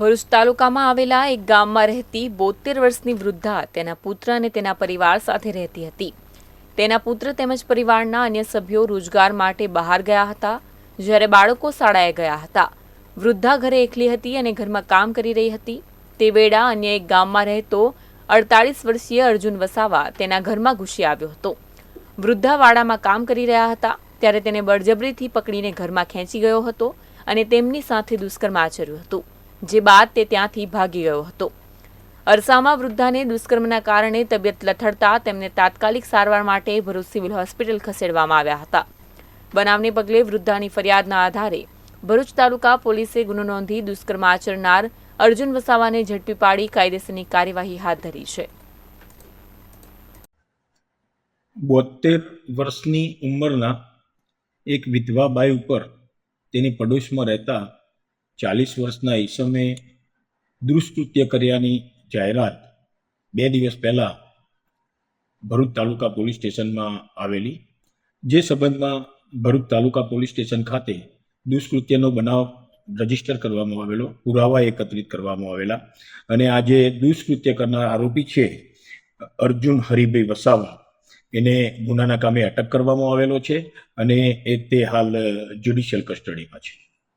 ભરૂચ તાલુકામાં આવેલા એક ગામમાં રહેતી બોતેર વર્ષની વૃદ્ધા તેના પુત્ર અને તેના પરિવાર સાથે રહેતી હતી. તેના પુત્ર તેમજ પરિવારના અન્ય સભ્યો રોજગાર માટે બહાર ગયા હતા, જ્યારે બાળકો શાળાએ ગયા હતા. વૃદ્ધા ઘરે એકલી હતી અને ઘરમાં કામ કરી રહી હતી. તે વેળા અન્ય એક ગામમાં રહેતો અડતાળીસ વર્ષીય અર્જુન વસાવા તેના ઘરમાં ઘૂસી આવ્યો હતો. વૃદ્ધા વાડામાં કામ કરી રહ્યા હતા, ત્યારે તેને બળજબરીથી પકડીને ઘરમાં ખેંચી ગયો હતો અને તેમની સાથે દુષ્કર્મ આચર્યું હતું. જે બાદ તે ત્યાંથી ભાગી ગયો હતો. અરસામાં વૃદ્ધાને દુષ્કર્મના કારણે તબિયત લથડતા તેમને તાત્કાલિક સારવાર માટે ભરૂચ સિવિલ હોસ્પિટલ ખસેડવામાં આવ્યા હતા. બનાવને પગલે વૃદ્ધાની ફરિયાદના આધારે ભરૂચ તાલુકા પોલીસે ગુનો નોંધી દુષ્કર્મ આચરનાર અર્જુન વસાવાને ઝડપી પાડી કાયદેસરની કાર્યવાહી હાથ ધરી છે. બોતેર વર્ષની ઉંમરના એક વિધવા બાઈ ઉપર તેની પડોશમાં રહેતા ચાલીસ વર્ષના ઈસમે દુષ્કૃત્ય કર્યાની જાહેરાત બે દિવસ પહેલાં ભરૂચ તાલુકા પોલીસ સ્ટેશનમાં આવેલી, જે સંબંધમાં ભરૂચ તાલુકા પોલીસ સ્ટેશન ખાતે દુષ્કૃત્યનો બનાવ રજિસ્ટર કરવામાં આવેલો, પુરાવા એકત્રિત કરવામાં આવેલા અને આજે દુષ્કૃત્ય કરનાર આરોપી છે અર્જુન હરિભાઈ વસાવા. એને ગુનાના કામે અટક કરવામાં આવેલો છે અને એ તે હાલ જ્યુડિશિયલ કસ્ટડીમાં છે.